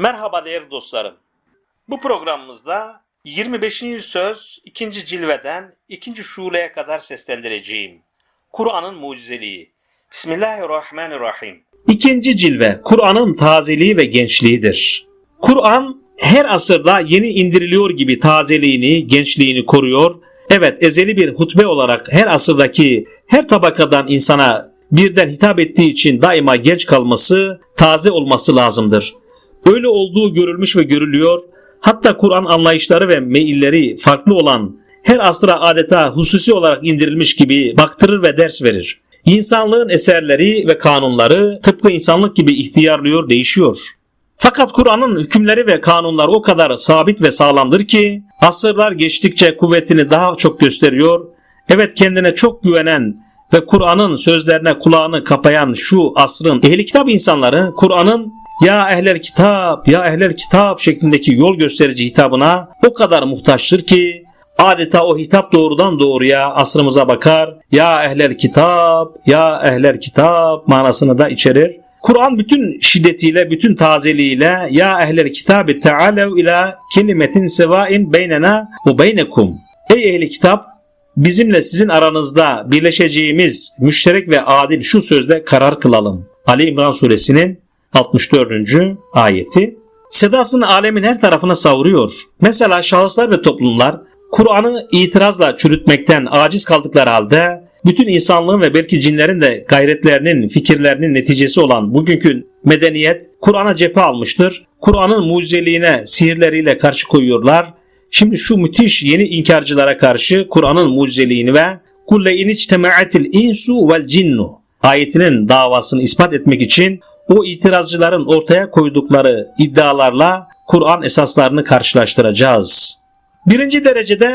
Merhaba değerli dostlarım. Bu programımızda 25. söz 2. cilveden 2. şuleye kadar seslendireceğim. Kur'an'ın mucizeliği. Bismillahirrahmanirrahim. İkinci cilve Kur'an'ın tazeliği ve gençliğidir. Kur'an her asırda yeni indiriliyor gibi tazeliğini, gençliğini koruyor. Evet ezeli bir hutbe olarak her asırdaki her tabakadan insana birden hitap ettiği için daima genç kalması, taze olması lazımdır. Öyle olduğu görülmüş ve görülüyor. Hatta Kur'an anlayışları ve meyilleri farklı olan her asra adeta hususi olarak indirilmiş gibi baktırır ve ders verir. İnsanlığın eserleri ve kanunları tıpkı insanlık gibi ihtiyarlıyor, değişiyor. Fakat Kur'an'ın hükümleri ve kanunları o kadar sabit ve sağlamdır ki asırlar geçtikçe kuvvetini daha çok gösteriyor. Evet kendine çok güvenen ve Kur'an'ın sözlerine kulağını kapayan şu asrın ehli kitap insanları Kur'an'ın ya ehlel kitap, ya ehlel kitap şeklindeki yol gösterici hitabına o kadar muhtaçtır ki adeta o hitap doğrudan doğruya asrımıza bakar. Ya ehlel kitap, ya ehlel kitap manasını da içerir. Kur'an bütün şiddetiyle, bütün tazeliğiyle ya ehlel kitabı tealev ila kelimetin sevain beynena ve beynekum. Ey ehli kitap bizimle sizin aranızda birleşeceğimiz müşterek ve adil şu sözde karar kılalım. Ali İmran suresinin 64. ayeti. Sedasını alemin her tarafına savuruyor. Mesela şahıslar ve toplumlar Kur'an'ı itirazla çürütmekten aciz kaldıkları halde bütün insanlığın ve belki cinlerin de gayretlerinin, fikirlerinin neticesi olan bugünkü medeniyet Kur'an'a cephe almıştır. Kur'an'ın mucizeliğine sihirleriyle karşı koyuyorlar. Şimdi şu müthiş yeni inkarcılara karşı Kur'an'ın mucizeliğini ve kulle iniçtema'atil insu vel cinnu ayetinin davasını ispat etmek için o itirazcıların ortaya koydukları iddialarla Kur'an esaslarını karşılaştıracağız. Birinci derecede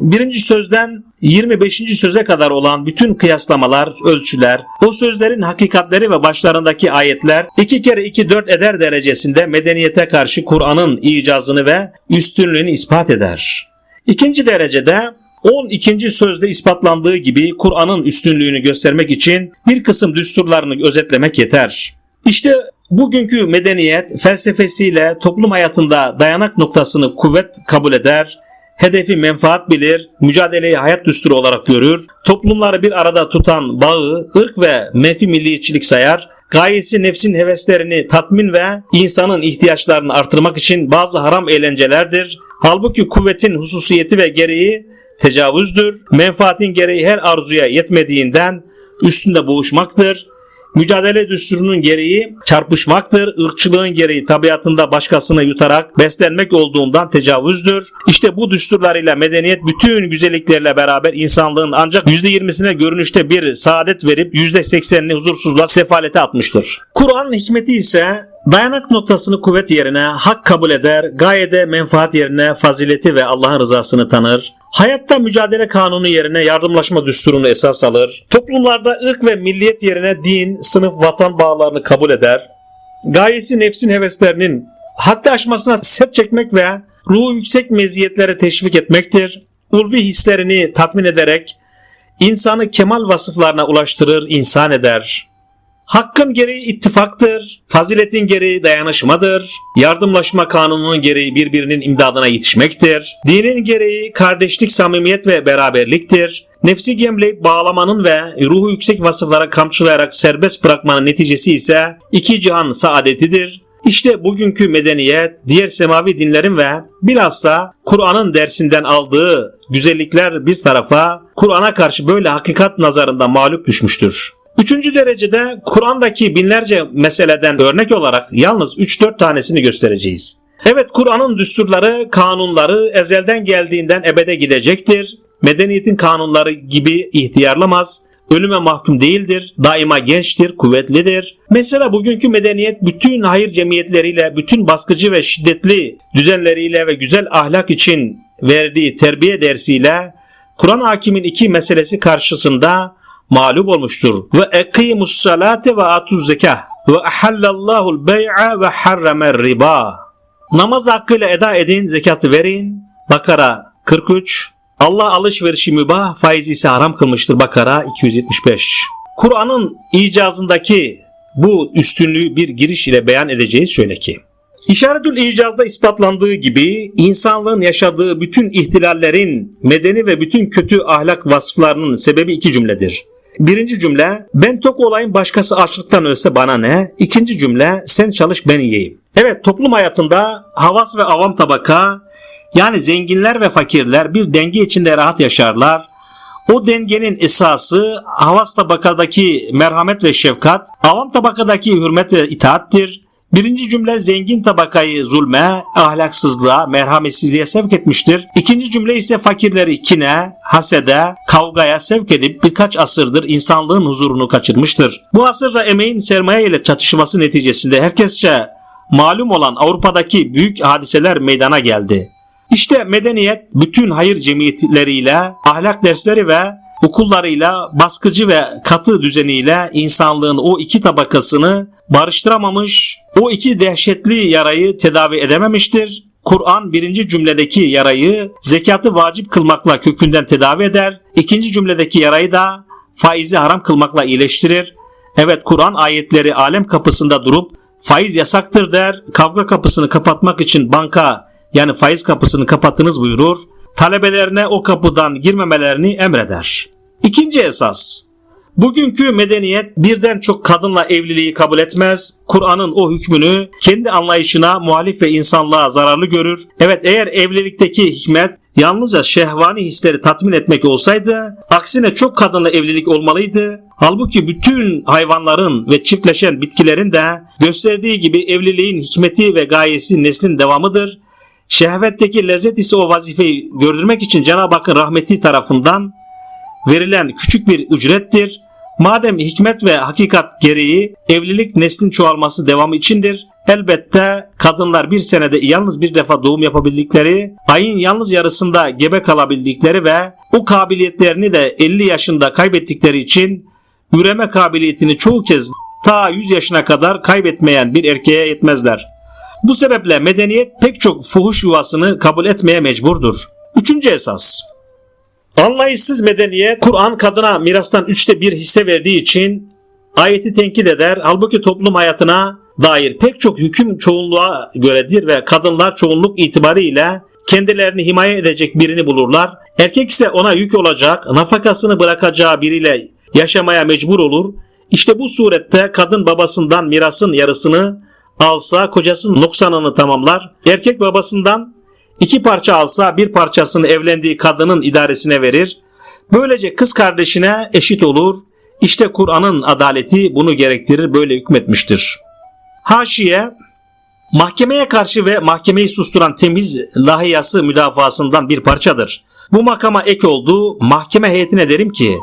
birinci sözden 25. söze kadar olan bütün kıyaslamalar, ölçüler, o sözlerin hakikatleri ve başlarındaki ayetler 2 kere 2 4 eder derecesinde medeniyete karşı Kur'an'ın icazını ve üstünlüğünü ispat eder. İkinci derecede 12. sözde ispatlandığı gibi Kur'an'ın üstünlüğünü göstermek için bir kısım düsturlarını özetlemek yeter. İşte bugünkü medeniyet felsefesiyle toplum hayatında dayanak noktasını kuvvet kabul eder, hedefi menfaat bilir, mücadeleyi hayat düsturu olarak görür, toplumları bir arada tutan bağı, ırk ve menfi milliyetçilik sayar, gayesi nefsin heveslerini tatmin ve insanın ihtiyaçlarını artırmak için bazı haram eğlencelerdir. Halbuki kuvvetin hususiyeti ve gereği tecavüzdür. Menfaatin gereği her arzuya yetmediğinden üstünde boğuşmaktır. Mücadele düsturunun gereği çarpışmaktır. Irkçılığın gereği tabiatında başkasını yutarak beslenmek olduğundan tecavüzdür. İşte bu düsturlarıyla medeniyet bütün güzelliklerle beraber insanlığın ancak %20'sine görünüşte bir saadet verip %80'ini huzursuzluğa sefalete atmıştır. Kur'an'ın hikmeti ise Dayanak noktasını kuvvet yerine hak kabul eder, gayede menfaat yerine fazileti ve Allah'ın rızasını tanır. Hayatta mücadele kanunu yerine yardımlaşma düsturunu esas alır. Toplumlarda ırk ve milliyet yerine din, sınıf, vatan bağlarını kabul eder. Gayesi nefsin heveslerinin haddi aşmasına set çekmek ve ruhu yüksek meziyetlere teşvik etmektir. Ulvi hislerini tatmin ederek insanı kemal vasıflarına ulaştırır, insan eder. Hakkın gereği ittifaktır, faziletin gereği dayanışmadır, yardımlaşma kanununun gereği birbirinin imdadına yetişmektir, dinin gereği kardeşlik, samimiyet ve beraberliktir, nefsi gemleyip bağlamanın ve ruhu yüksek vasıflara kamçılayarak serbest bırakmanın neticesi ise iki cihan saadetidir. İşte bugünkü medeniyet, diğer semavi dinlerin ve bilhassa Kur'an'ın dersinden aldığı güzellikler bir tarafa, Kur'an'a karşı böyle hakikat nazarında mağlup düşmüştür. Üçüncü derecede Kur'an'daki binlerce meseleden örnek olarak yalnız 3-4 tanesini göstereceğiz. Evet Kur'an'ın düsturları, kanunları ezelden geldiğinden ebede gidecektir. Medeniyetin kanunları gibi ihtiyarlamaz, ölüme mahkum değildir, daima gençtir, kuvvetlidir. Mesela bugünkü medeniyet bütün hayır cemiyetleriyle, bütün baskıcı ve şiddetli düzenleriyle ve güzel ahlak için verdiği terbiye dersiyle Kur'an hakimin iki meselesi karşısında mağlup olmuştur. Ve ekimus salate ve atuz zekah ve ahallallahu bey'a ve harramer riba. Namaz hakkıyla eda edin, zekatı verin. Bakara 43. Allah alışverişi mübah, faiz ise haram kılmıştır. Bakara 275. Kur'an'ın icazındaki bu üstünlüğü bir giriş ile beyan edeceğiz şöyle ki. İşaretül İcaz'da ispatlandığı gibi insanlığın yaşadığı bütün ihtilallerin medeni ve bütün kötü ahlak vasıflarının sebebi iki cümledir. Birinci cümle ben tok olayım başkası açlıktan ölse bana ne? İkinci cümle sen çalış ben yiyeyim. Evet toplum hayatında havas ve avam tabaka yani zenginler ve fakirler bir denge içinde rahat yaşarlar. O dengenin esası havas tabakadaki merhamet ve şefkat, avam tabakadaki hürmet ve itaattir. Birinci cümle zengin tabakayı zulme, ahlaksızlığa, merhametsizliğe sevk etmiştir. İkinci cümle ise fakirleri kine, hasede, kavgaya sevk edip birkaç asırdır insanlığın huzurunu kaçırmıştır. Bu asırda emeğin sermaye ile çatışması neticesinde herkesçe malum olan Avrupa'daki büyük hadiseler meydana geldi. İşte medeniyet bütün hayır cemiyetleriyle, ahlak dersleri ve okullarıyla, baskıcı ve katı düzeniyle insanlığın o iki tabakasını barıştıramamış, o iki dehşetli yarayı tedavi edememiştir. Kur'an birinci cümledeki yarayı zekatı vacip kılmakla kökünden tedavi eder. İkinci cümledeki yarayı da faizi haram kılmakla iyileştirir. Evet Kur'an ayetleri alem kapısında durup faiz yasaktır der. Kavga kapısını kapatmak için banka yani faiz kapısını kapatınız buyurur. Talebelerine o kapıdan girmemelerini emreder. İkinci esas. Bugünkü medeniyet birden çok kadınla evliliği kabul etmez. Kur'an'ın o hükmünü kendi anlayışına muhalif ve insanlığa zararlı görür. Evet eğer evlilikteki hikmet yalnızca şehvani hisleri tatmin etmek olsaydı aksine çok kadınla evlilik olmalıydı. Halbuki bütün hayvanların ve çiftleşen bitkilerin de gösterdiği gibi evliliğin hikmeti ve gayesi neslin devamıdır. Şehvetteki lezzet ise o vazifeyi gördürmek için Cenab-ı Hakk'ın rahmeti tarafından verilen küçük bir ücrettir. Madem hikmet ve hakikat gereği evlilik neslin çoğalması devamı içindir. Elbette kadınlar bir senede yalnız bir defa doğum yapabildikleri, ayın yalnız yarısında gebe kalabildikleri ve o kabiliyetlerini de 50 yaşında kaybettikleri için üreme kabiliyetini çoğu kez ta 100 yaşına kadar kaybetmeyen bir erkeğe yetmezler. Bu sebeple medeniyet pek çok fuhuş yuvasını kabul etmeye mecburdur. Üçüncü esas. Anlayışsız medeniyet Kur'an kadına mirastan üçte bir hisse verdiği için ayeti tenkit eder. Halbuki toplum hayatına dair pek çok hüküm çoğunluğa göredir ve kadınlar çoğunluk itibariyle kendilerini himaye edecek birini bulurlar. Erkek ise ona yük olacak, nafakasını bırakacağı biriyle yaşamaya mecbur olur. İşte bu surette kadın babasından mirasın yarısını alsa kocasının noksanını tamamlar. Erkek babasından iki parça alsa bir parçasını evlendiği kadının idaresine verir. Böylece kız kardeşine eşit olur. İşte Kur'an'ın adaleti bunu gerektirir böyle hükmetmiştir. Haşiye mahkemeye karşı ve mahkemeyi susturan temiz lahiyası müdafasından bir parçadır. Bu makama ek olduğu mahkeme heyetine derim ki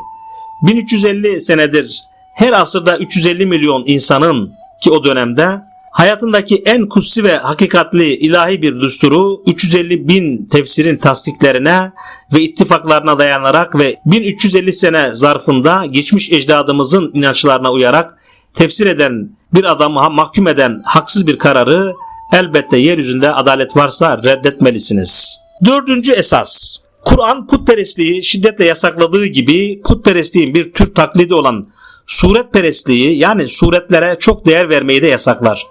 1350 senedir her asırda 350 milyon insanın ki o dönemde hayatındaki en kutsi ve hakikatli ilahi bir düsturu 350 bin tefsirin tasdiklerine ve ittifaklarına dayanarak ve 1350 sene zarfında geçmiş ecdadımızın inançlarına uyarak tefsir eden bir adamı mahkum eden haksız bir kararı elbette yeryüzünde adalet varsa reddetmelisiniz. Dördüncü esas. Kur'an putperestliği şiddetle yasakladığı gibi putperestliğin bir tür taklidi olan suretperestliği yani suretlere çok değer vermeyi de yasaklar.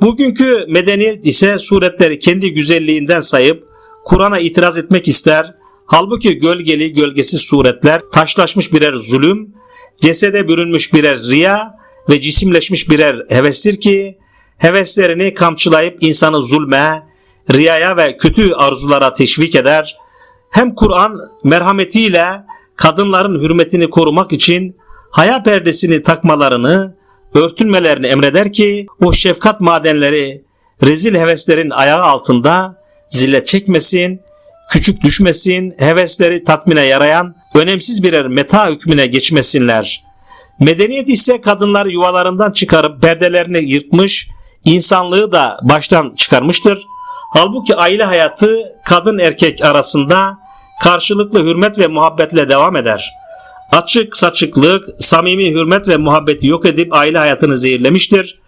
Bugünkü medeniyet ise suretleri kendi güzelliğinden sayıp Kur'an'a itiraz etmek ister. Halbuki gölgeli gölgesiz suretler taşlaşmış birer zulüm, cesede bürünmüş birer riya ve cisimleşmiş birer hevestir ki heveslerini kamçılayıp insanı zulme, riyaya ve kötü arzulara teşvik eder. Hem Kur'an merhametiyle kadınların hürmetini korumak için haya perdesini takmalarını örtünmelerini emreder ki o şefkat madenleri rezil heveslerin ayağı altında zillet çekmesin, küçük düşmesin, hevesleri tatmine yarayan önemsiz birer meta hükmüne geçmesinler. Medeniyet ise kadınları yuvalarından çıkarıp perdelerini yırtmış, insanlığı da baştan çıkarmıştır. Halbuki aile hayatı kadın erkek arasında karşılıklı hürmet ve muhabbetle devam eder.'' Açık saçıklık, samimi hürmet ve muhabbeti yok edip aile hayatını zehirlemiştir.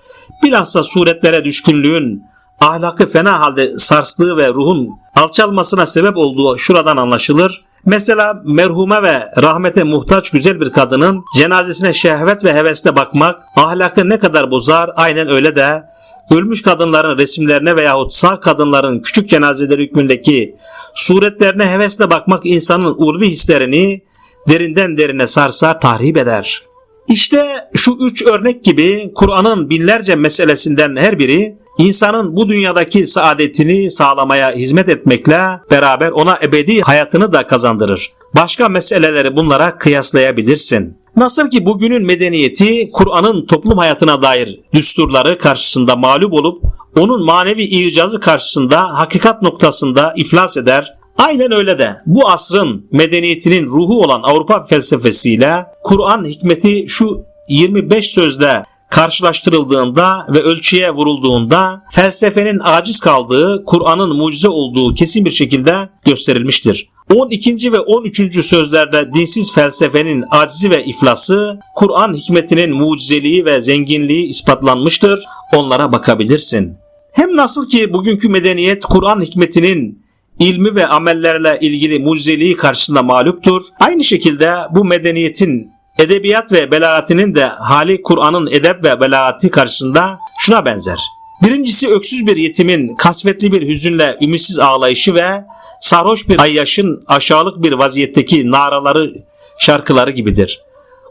Bilhassa suretlere düşkünlüğün ahlakı fena halde sarstığı ve ruhun alçalmasına sebep olduğu şuradan anlaşılır. Mesela merhume ve rahmete muhtaç güzel bir kadının cenazesine şehvet ve hevesle bakmak ahlakı ne kadar bozar aynen öyle de ölmüş kadınların resimlerine veyahut sağ kadınların küçük cenazeleri hükmündeki suretlerine hevesle bakmak insanın ulvi hislerini derinden derine sarsar, tahrip eder. İşte şu üç örnek gibi Kur'an'ın binlerce meselesinden her biri insanın bu dünyadaki saadetini sağlamaya hizmet etmekle beraber ona ebedi hayatını da kazandırır. Başka meseleleri bunlara kıyaslayabilirsin. Nasıl ki bugünün medeniyeti Kur'an'ın toplum hayatına dair düsturları karşısında mağlup olup onun manevi icazı karşısında hakikat noktasında iflas eder. Aynen öyle de bu asrın medeniyetinin ruhu olan Avrupa felsefesiyle Kur'an hikmeti şu 25 sözde karşılaştırıldığında ve ölçüye vurulduğunda felsefenin aciz kaldığı, Kur'an'ın mucize olduğu kesin bir şekilde gösterilmiştir. 12. ve 13. sözlerde dinsiz felsefenin acizi ve iflası, Kur'an hikmetinin mucizeliği ve zenginliği ispatlanmıştır. Onlara bakabilirsin. Hem nasıl ki bugünkü medeniyet Kur'an hikmetinin ilmi ve amellerle ilgili mucizeliği karşısında mağluptur. Aynı şekilde bu medeniyetin edebiyat ve belagatinin de hali Kur'an'ın edep ve belagati karşısında şuna benzer. Birincisi öksüz bir yetimin kasvetli bir hüzünle ümitsiz ağlayışı ve sarhoş bir ayyaşın aşağılık bir vaziyetteki naraları, şarkıları gibidir.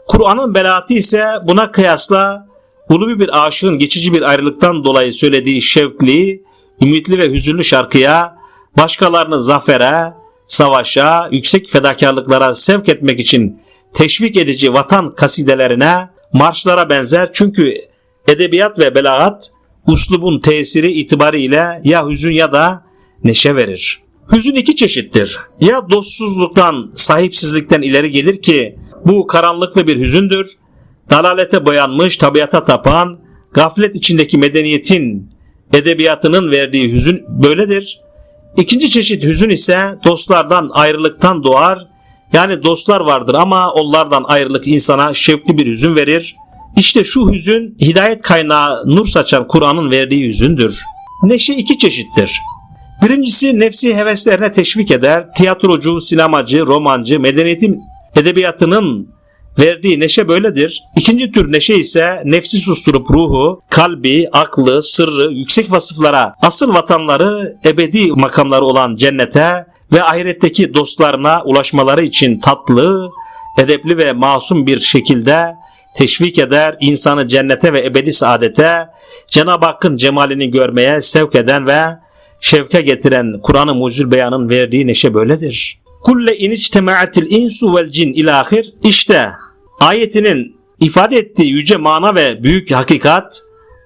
Kur'an'ın belati ise buna kıyasla ulvi bir aşığın geçici bir ayrılıktan dolayı söylediği şevkli, ümitli ve hüzünlü şarkıya, başkalarını zafere, savaşa, yüksek fedakarlıklara sevk etmek için teşvik edici vatan kasidelerine, marşlara benzer çünkü edebiyat ve belagat uslubun tesiri itibariyle ya hüzün ya da neşe verir. Hüzün iki çeşittir. Ya dostsuzluktan, sahipsizlikten ileri gelir ki bu karanlıklı bir hüzündür. Dalalete boyanmış, tabiata tapan, gaflet içindeki medeniyetin, edebiyatının verdiği hüzün böyledir. İkinci çeşit hüzün ise dostlardan ayrılıktan doğar. Yani dostlar vardır ama onlardan ayrılık insana şevkli bir hüzün verir. İşte şu hüzün hidayet kaynağı nur saçan Kur'an'ın verdiği hüzündür. Neşe iki çeşittir. Birincisi nefsi heveslerine teşvik eder. Tiyatrocu, sinemacı, romancı, medeniyetin edebiyatının verdiği neşe böyledir. İkinci tür neşe ise nefsi susturup ruhu, kalbi, aklı, sırrı, yüksek vasıflara, asıl vatanları, ebedi makamları olan cennete ve ahiretteki dostlarına ulaşmaları için tatlı, edepli ve masum bir şekilde teşvik eder, insanı cennete ve ebedi saadete, Cenab-ı Hakk'ın cemalini görmeye sevk eden ve şevke getiren Kur'an-ı Mucizül Beyan'ın verdiği neşe böyledir. Kulle iniçtema'atil insu vel cin ilahir. İşte ayetinin ifade ettiği yüce mana ve büyük hakikat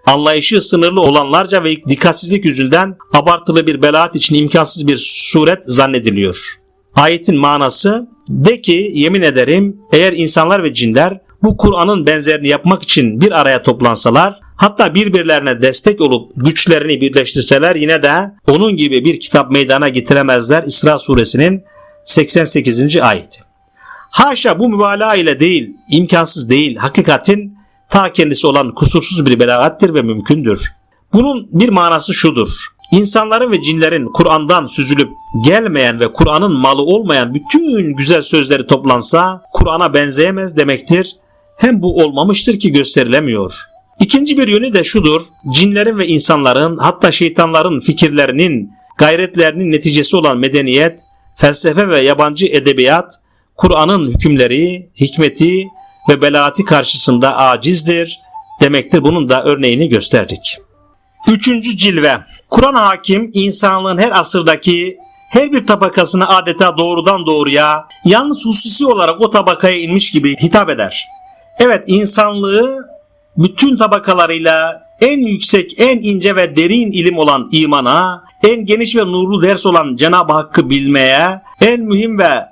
anlayışı sınırlı olanlarca ve dikkatsizlik yüzünden abartılı bir belaat için imkansız bir suret zannediliyor. Ayetin manası de ki yemin ederim eğer insanlar ve cinler bu Kur'an'ın benzerini yapmak için bir araya toplansalar hatta birbirlerine destek olup güçlerini birleştirseler yine de onun gibi bir kitap meydana getiremezler İsra suresinin 88. ayeti. Haşa bu mübalağa ile değil, imkansız değil, hakikatin ta kendisi olan kusursuz bir belagattir ve mümkündür. Bunun bir manası şudur. İnsanların ve cinlerin Kur'an'dan süzülüp gelmeyen ve Kur'an'ın malı olmayan bütün güzel sözleri toplansa Kur'an'a benzeyemez demektir. Hem bu olmamıştır ki gösterilemiyor. İkinci bir yönü de şudur. Cinlerin ve insanların hatta şeytanların fikirlerinin, gayretlerinin neticesi olan medeniyet, felsefe ve yabancı edebiyat, Kur'an'ın hükümleri, hikmeti ve belaati karşısında acizdir demektir. Bunun da örneğini gösterdik. Üçüncü cilve. Kur'an hakim insanlığın her asırdaki her bir tabakasına adeta doğrudan doğruya yalnız hususi olarak o tabakaya inmiş gibi hitap eder. Evet insanlığı bütün tabakalarıyla en yüksek, en ince ve derin ilim olan imana, en geniş ve nurlu ders olan Cenab-ı Hakk'ı bilmeye, en mühim ve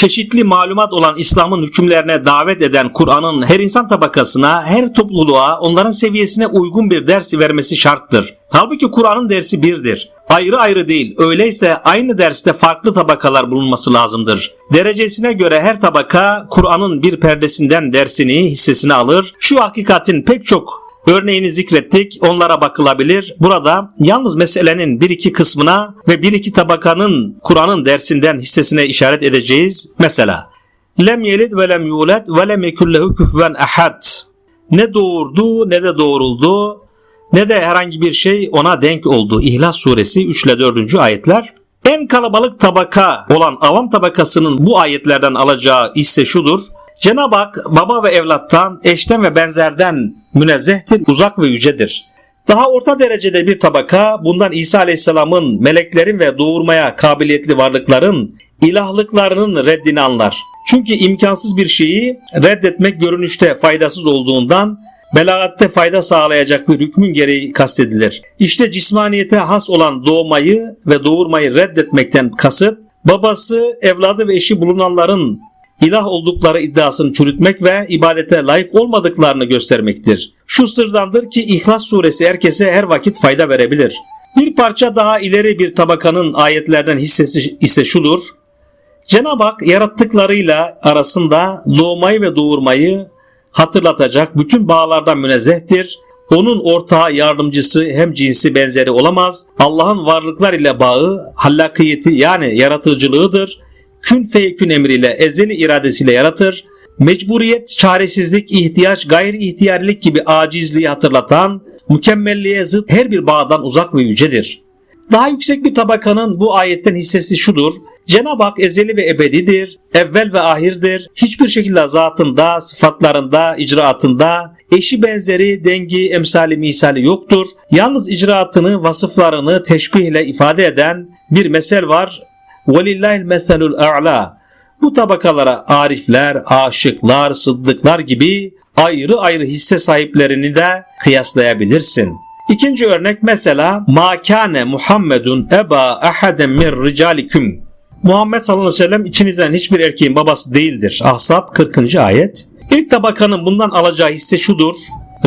çeşitli malumat olan İslam'ın hükümlerine davet eden Kur'an'ın her insan tabakasına, her topluluğa, onların seviyesine uygun bir ders vermesi şarttır. Halbuki Kur'an'ın dersi birdir. Ayrı ayrı değil. Öyleyse aynı derste farklı tabakalar bulunması lazımdır. Derecesine göre her tabaka Kur'an'ın bir perdesinden dersini, hissesini alır. Şu hakikatin pek çok Örneğini zikrettik, onlara bakılabilir. Burada yalnız meselenin bir iki kısmına ve bir iki tabakanın Kur'an'ın dersinden hissesine işaret edeceğiz. Mesela lem yelid ve lem yulet ve lem yekullehu küfüven ahad. Ne doğurdu ne de doğuruldu ne de herhangi bir şey ona denk oldu. İhlas suresi 3 ile 4. ayetler. En kalabalık tabaka olan avam tabakasının bu ayetlerden alacağı ise şudur. Cenab-ı Hak baba ve evlattan, eşten ve benzerden münezzehtir, uzak ve yücedir. Daha orta derecede bir tabaka bundan İsa Aleyhisselam'ın meleklerin ve doğurmaya kabiliyetli varlıkların ilahlıklarının reddini anlar. Çünkü imkansız bir şeyi reddetmek görünüşte faydasız olduğundan belagatte fayda sağlayacak bir hükmün gereği kastedilir. İşte cismaniyete has olan doğmayı ve doğurmayı reddetmekten kasıt, babası, evladı ve eşi bulunanların ilah oldukları iddiasını çürütmek ve ibadete layık olmadıklarını göstermektir. Şu sırdandır ki İhlas suresi herkese her vakit fayda verebilir. Bir parça daha ileri bir tabakanın ayetlerden hissesi ise şudur. Cenab-ı Hak yarattıklarıyla arasında doğmayı ve doğurmayı hatırlatacak bütün bağlardan münezzehtir. Onun ortağı yardımcısı hem cinsi benzeri olamaz. Allah'ın varlıklar ile bağı hallakiyeti yani yaratıcılığıdır. Kün feyekün emriyle ezeli iradesiyle yaratır. Mecburiyet, çaresizlik, ihtiyaç, gayri ihtiyarlık gibi acizliği hatırlatan, mükemmelliğe zıt her bir bağdan uzak ve yücedir. Daha yüksek bir tabakanın bu ayetten hissesi şudur. Cenab-ı Hak ezeli ve ebedidir, evvel ve ahirdir. Hiçbir şekilde zatında, sıfatlarında, icraatında, eşi benzeri, dengi, emsali, misali yoktur. Yalnız icraatını, vasıflarını teşbihle ifade eden bir mesel var. وَلِلَّهِ الْمَثَلُ الْاَعْلَى Bu tabakalara arifler, aşıklar, sıddıklar gibi ayrı ayrı hisse sahiplerini de kıyaslayabilirsin. İkinci örnek mesela ma kâne Muhammedun eba ahaden min ricalikum. Muhammed sallallahu aleyhi ve sellem içinizden hiçbir erkeğin babası değildir. Ahzab 40. ayet. İlk tabakanın bundan alacağı hisse şudur.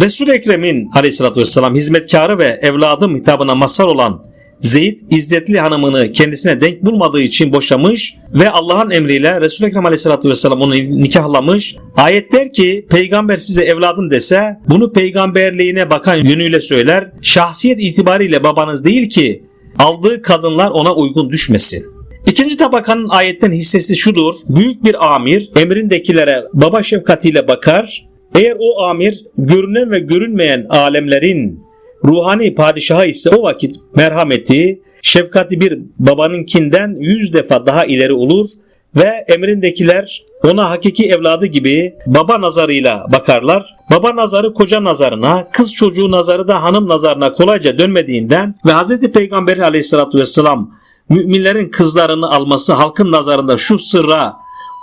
Resul-i Ekrem'in aleyhissalatü vesselam hizmetkarı ve evladım hitabına mazhar olan Zeyd İzzetli hanımını kendisine denk bulmadığı için boşamış ve Allah'ın emriyle Resul-i Ekrem aleyhissalatü vesselam onu nikahlamış. Ayet der ki peygamber size evladım dese bunu peygamberliğine bakan yönüyle söyler. Şahsiyet itibariyle babanız değil ki aldığı kadınlar ona uygun düşmesin. İkinci tabakanın ayetten hissesi şudur. Büyük bir amir emrindekilere baba şefkatiyle bakar. Eğer o amir görünen ve görünmeyen alemlerin ruhani padişahı ise o vakit merhameti, şefkati bir babanınkinden yüz defa daha ileri olur ve emrindekiler ona hakiki evladı gibi baba nazarıyla bakarlar. Baba nazarı koca nazarına, kız çocuğu nazarı da hanım nazarına kolayca dönmediğinden ve Hz. Peygamber aleyhissalatü vesselam müminlerin kızlarını alması halkın nazarında şu sırra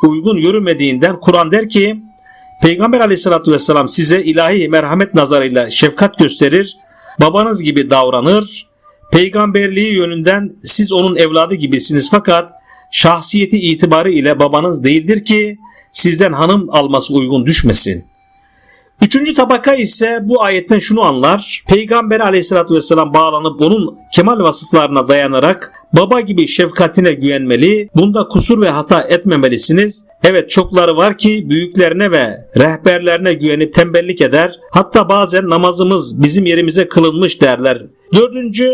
uygun yürümediğinden Kur'an der ki Peygamber aleyhissalatü vesselam size ilahi merhamet nazarıyla şefkat gösterir babanız gibi davranır. Peygamberliği yönünden siz onun evladı gibisiniz fakat şahsiyeti itibarı ile babanız değildir ki sizden hanım alması uygun düşmesin. Üçüncü tabaka ise bu ayetten şunu anlar. Peygamber aleyhissalatü vesselam bağlanıp onun kemal vasıflarına dayanarak baba gibi şefkatine güvenmeli. Bunda kusur ve hata etmemelisiniz. Evet çokları var ki büyüklerine ve rehberlerine güvenip tembellik eder. Hatta bazen namazımız bizim yerimize kılınmış derler. Dördüncü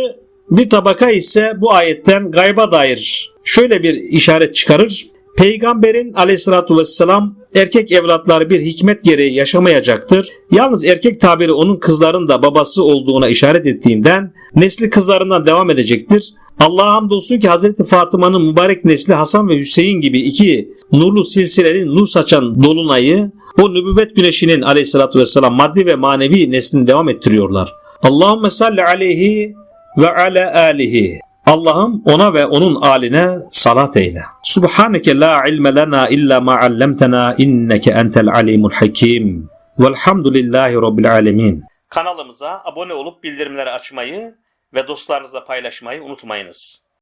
bir tabaka ise bu ayetten gayba dair şöyle bir işaret çıkarır. Peygamberin aleyhissalatü vesselam erkek evlatları bir hikmet gereği yaşamayacaktır. Yalnız erkek tabiri onun kızların da babası olduğuna işaret ettiğinden nesli kızlarından devam edecektir. Allah'a hamdolsun ki Hazreti Fatıma'nın mübarek nesli Hasan ve Hüseyin gibi iki nurlu silsilenin nur saçan dolunayı o nübüvvet güneşinin aleyhissalatü vesselam maddi ve manevi neslini devam ettiriyorlar. Allahümme salli aleyhi ve ala alihi. Allah'ım ona ve onun aline salat eyle. Subhaneke la ilme lena illa ma allamtena inneke entel alimul hakim. Velhamdülillahi rabbil alemin. Kanalımıza abone olup bildirimleri açmayı ve dostlarınızla paylaşmayı unutmayınız.